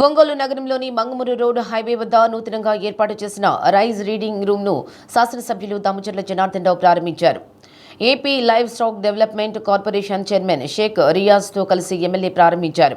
ఒంగోలు నగరంలోని Mangamuru road highway వద్ద నూతనంగా ఏర్పాటు చేసిన రైజ్ రీడింగ్ రూమ్ను శాసనసభ్యులు దామచర్ల జనార్దన్ రావు ప్రారంభించారు. AP livestock development corporation chairman Sheikh రియాజ్తో కలిసి ఎమ్మెల్యే ప్రారంభించారు.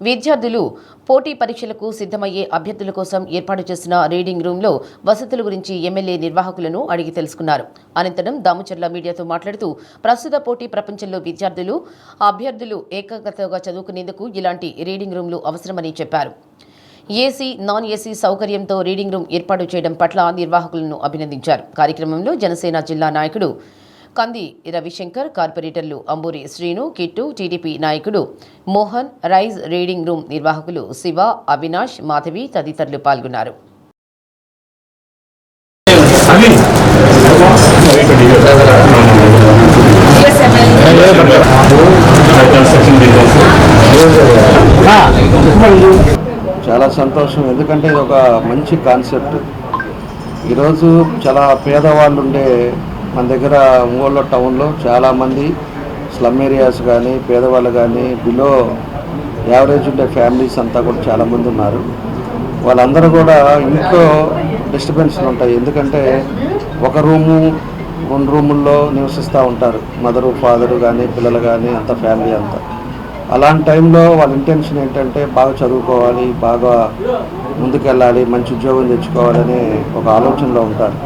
విద్యార్థులు పోటీ పరీక్షలకు సిద్ధమయ్యే అభ్యర్థుల కోసం ఏర్పాటు చేసిన రీడింగ్ రూమ్లో వసతుల గురించి ఎమ్మెల్యే నిర్వాహకులను అడిగి తెలుసుకున్నారు. అనంతరం దాముచర్ల మీడియాతో మాట్లాడుతూ ప్రస్తుత పోటీ ప్రపంచంలో విద్యార్థులు అభ్యర్థులు ఏకాగ్రతగా చదువుకునేందుకు ఇలాంటి రీడింగ్ రూమ్లు అవసరమని చెప్పారు. ఏసీ నాన్ ఏసీ సౌకర్యంతో రీడింగ్ రూమ్ ఏర్పాటు చేయడం పట్ల నిర్వాహకులను అభినందించారు. కార్యక్రమంలో జనసేన జిల్లా నాయకుడు కంది రవిశంకర్ కార్పొరేటర్లు అంబూరి శ్రీను కిట్టు టీడీపీ నాయకుడు మోహన్ రైజ్ రీడింగ్ రూమ్ నిర్వాహకులు శివ అవినాష్ మాధవి తదితరులు పాల్గొన్నారు. చాలా సంతోషం. ఎందుకంటే ఇది ఒక మంచి కాన్సెప్ట్. ఈరోజు చాలా పేదవాళ్ళు ఉండే మన దగ్గర ఒంగోలు టౌన్లో చాలామంది స్లమ్ ఏరియాస్ కానీ పేదవాళ్ళు కానీ బిలో యావరేజ్ ఉండే ఫ్యామిలీస్ అంతా కూడా చాలామంది ఉన్నారు. వాళ్ళందరూ కూడా ఇంట్లో డిస్టర్బెన్స్లు ఉంటాయి. ఎందుకంటే ఒక రూము రెండు రూముల్లో నివసిస్తూ ఉంటారు. మదరు ఫాదరు కానీ పిల్లలు కానీ అంత ఫ్యామిలీ అంతా. అలాంటి టైంలో వాళ్ళ ఇంటెన్షన్ ఏంటంటే బాగా చదువుకోవాలి బాగా ముందుకెళ్ళాలి మంచి ఉద్యోగం తెచ్చుకోవాలని ఒక ఆలోచనలో ఉంటారు.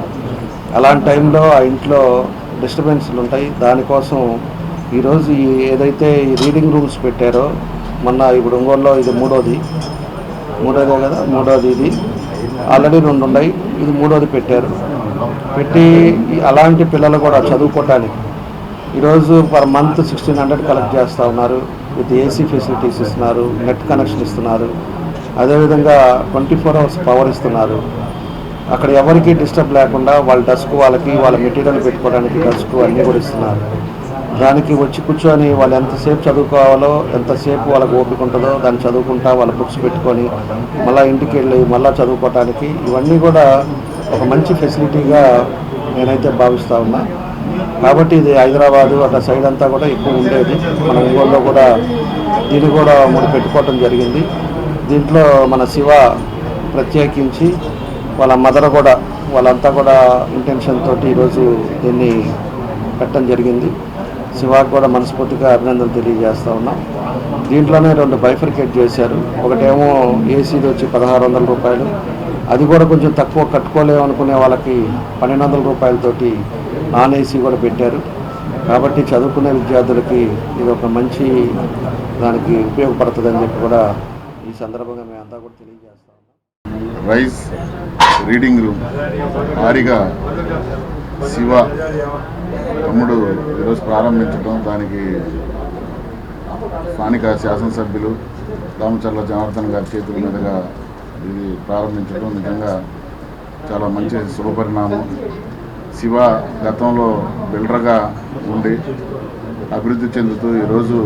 అలాంటి టైంలో ఆ ఇంట్లో డిస్టర్బెన్స్లు ఉంటాయి. దానికోసం ఈరోజు ఈ ఏదైతే ఈ రీడింగ్ రూమ్స్ పెట్టారో మొన్న ఇప్పుడు ఒంగోలులో ఇది మూడోది. మూడోదే కదా? మూడోది ఇది. ఆల్రెడీ రెండు ఉన్నాయి. ఇది మూడోది పెట్టారు. పెట్టి అలాంటి పిల్లలు కూడా చదువుకోవటానికి ఈరోజు per month sixteen hundred collect చేస్తూ ఉన్నారు. విత్ ఏసీ ఫెసిలిటీస్ ఇస్తున్నారు. నెట్ కనెక్షన్ ఇస్తున్నారు. అదేవిధంగా ట్వంటీ ఫోర్ అవర్స్ పవర్ ఇస్తున్నారు. అక్కడ ఎవరికి డిస్టర్బ్ లేకుండా వాళ్ళ డస్క్ వాళ్ళకి వాళ్ళ మెటీరియల్ పెట్టుకోవడానికి డస్క్ అన్నీ కూడా ఇస్తున్నారు. దానికి వచ్చి కూర్చొని వాళ్ళు ఎంతసేపు చదువుకోవాలో ఎంతసేపు వాళ్ళకి ఓపిక ఉంటుందో దాన్ని చదువుకుంటా వాళ్ళ బుక్స్ పెట్టుకొని మళ్ళీ ఇంటికి వెళ్ళి మళ్ళీ చదువుకోవటానికి ఇవన్నీ కూడా ఒక మంచి ఫెసిలిటీగా నేనైతే భావిస్తూ ఉన్నా. కాబట్టి ఇది హైదరాబాదు అట్లా సైడ్ అంతా కూడా ఎక్కువ ఉండేది. మన ఒంగోలులో కూడా దీన్ని కూడా మూడు పెట్టుకోవటం జరిగింది. దీంట్లో మన శివ ప్రత్యేకించి వాళ్ళ మదర్ కూడా వాళ్ళంతా కూడా ఇంటెన్షన్ తోటి ఈరోజు దీన్ని పెట్టడం జరిగింది. శివాకి కూడా మనస్ఫూర్తిగా అభినందనలు తెలియజేస్తూ ఉన్నాం. దీంట్లోనే రెండు బైఫర్కేట్ చేశారు. ఒకటేమో ఏసీది వచ్చి పదహారు వందల రూపాయలు. అది కూడా కొంచెం తక్కువ కట్టుకోలేము అనుకునే వాళ్ళకి పన్నెండు వందల రూపాయలతోటి నాన్ ఏసీ కూడా పెట్టారు. కాబట్టి చదువుకునే విద్యార్థులకి ఇది ఒక మంచి దానికి ఉపయోగపడుతుందని చెప్పి కూడా ఈ సందర్భంగా మేమంతా కూడా తెలియజేస్తాం. Rise reading room. భారీగా శివ తమ్ముడు ఈరోజు ప్రారంభించడం దానికి స్థానిక శాసనసభ్యులు రామచర్ల జనార్దన్ గారి చేతుల మీదుగా ఇది ప్రారంభించడం నిజంగా చాలా మంచి శుభపరిణామం. శివ గతంలో బిల్డర్గా ఉండి అభివృద్ధి చెందుతూ ఈరోజు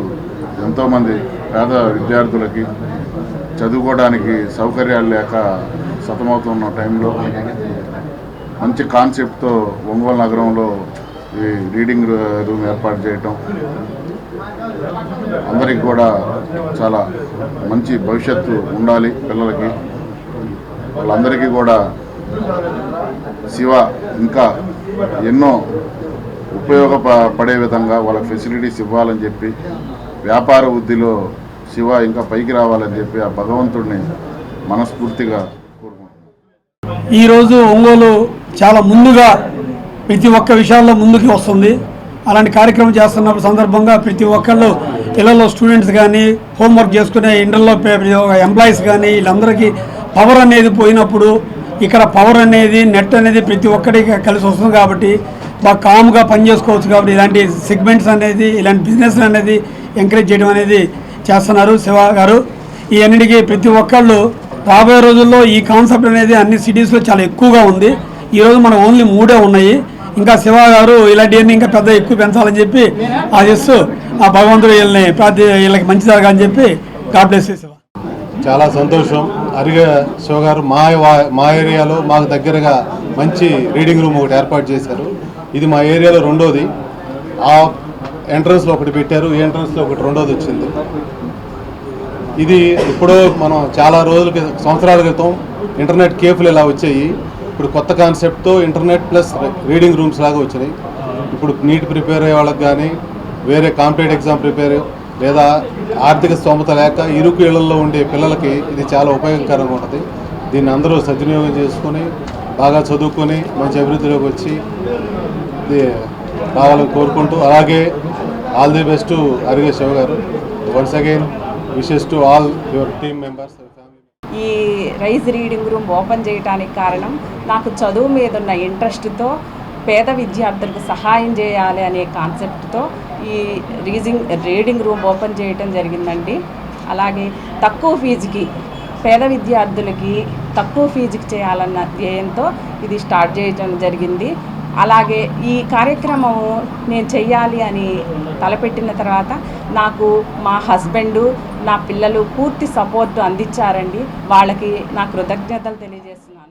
ఎంతోమంది పేద విద్యార్థులకి చదువుకోవడానికి సౌకర్యాలు లేక సతమవుతున్న టైంలో మంచి కాన్సెప్ట్తో ఒంగోలు నగరంలో ఈ రీడింగ్ రూమ్ ఏర్పాటు చేయటం అందరికి కూడా చాలా మంచి భవిష్యత్తు ఉండాలి పిల్లలకి. వాళ్ళందరికీ కూడా శివ ఇంకా ఎన్నో ఉపయోగపడే విధంగా వాళ్ళ ఫెసిలిటీస్ ఇవ్వాలని చెప్పి వ్యాపార వృద్ధిలో శివ ఇంకా పైకి రావాలని చెప్పి ఆ భగవంతుడిని మనస్ఫూర్తిగా ఈరోజు ఒంగోలు చాలా ముందుగా ప్రతి ఒక్క విషయాల్లో ముందుకు వస్తుంది. అలాంటి కార్యక్రమం చేస్తున్న సందర్భంగా ప్రతి ఒక్కళ్ళు ఇళ్ళలో స్టూడెంట్స్ కానీ హోంవర్క్ చేసుకునే ఇండల్లో ఎంప్లాయీస్ కానీ వీళ్ళందరికీ పవర్ అనేది పోయినప్పుడు ఇక్కడ పవర్ అనేది నెట్ అనేది ప్రతి ఒక్కరికి కలిసి వస్తుంది కాబట్టి బాగా కామ్గా పనిచేసుకోవచ్చు కాబట్టి ఇలాంటి సెగ్మెంట్స్ అనేది ఇలాంటి బిజినెస్ అనేది ఎంకరేజ్ చేయడం అనేది చేస్తున్నారు శివ గారు. ఈ అన్నిటికీ ప్రతి ఒక్కళ్ళు రాబోయే రోజుల్లో ఈ కాన్సెప్ట్ అనేది అన్ని సిటీస్లో చాలా ఎక్కువగా ఉంది. ఈరోజు మన ఓన్లీ మూడే ఉన్నాయి. ఇంకా శివ గారు ఇలాంటివన్నీ ఇంకా పెద్ద ఎక్కువ పెంచాలని చెప్పి ఆశిస్తూ ఆ భగవంతుడు వీళ్ళని ప్రార్థి వీళ్ళకి మంచి జరగాలని చెప్పి గాడ్ బ్లెస్ శివ. చాలా సంతోషం. అరిగే శివ గారు మా మా ఏరియాలో మాకు దగ్గరగా మంచి రీడింగ్ రూమ్ ఒకటి ఏర్పాటు చేశారు. ఇది మా ఏరియాలో రెండోది. ఆ ఎంట్రన్స్లో ఒకటి పెట్టారు. ఈ ఎంట్రన్స్లో ఒకటి రెండోది వచ్చింది. ఇది ఇప్పుడు మనం చాలా రోజుల క్రితం సంవత్సరాల క్రితం ఇంటర్నెట్ కేఫ్లు ఇలా వచ్చాయి. ఇప్పుడు కొత్త కాన్సెప్ట్తో ఇంటర్నెట్ ప్లస్ రీడింగ్ రూమ్స్ లాగా వచ్చినాయి. ఇప్పుడు నీట్ ప్రిపేర్ అయ్యే వాళ్ళకి కానీ వేరే కాంపిటేటివ్ ఎగ్జామ్ ప్రిపేర్ లేదా ఆర్థిక స్తోమత లేక ఇరుకు ఇళ్ళలో ఉండే పిల్లలకి ఇది చాలా ఉపయోగకరంగా ఉంటుంది దీన్ని అందరూ సద్వినియోగం చేసుకొని బాగా చదువుకొని మంచి అభివృద్ధిలోకి వచ్చి ఇది రావాలని కోరుకుంటూ అలాగే all the best Arige Shiva garu. Once again wishes to all your team members ఈ రైజ్ రీడింగ్ రూమ్ ఓపెన్ చేయడానికి కారణం నాకు చదువు మీద ఉన్న ఇంట్రెస్ట్తో పేద విద్యార్థులకు సహాయం చేయాలి అనే కాన్సెప్ట్తో ఈ రీజింగ్ రీడింగ్ రూమ్ ఓపెన్ చేయటం జరిగిందండి. అలాగే తక్కువ ఫీజుకి పేద విద్యార్థులకి తక్కువ ఫీజుకి చేయాలన్న ధ్యేయంతో ఇది స్టార్ట్ చేయడం జరిగింది. అలాగే ఈ కార్యక్రమం నేను చెయ్యాలి అని తలపెట్టిన తర్వాత నాకు మా హస్బెండు నా పిల్లలు పూర్తి సపోర్ట్ అందించారండి. వాళ్ళకి నా కృతజ్ఞతలు తెలియజేస్తున్నాను.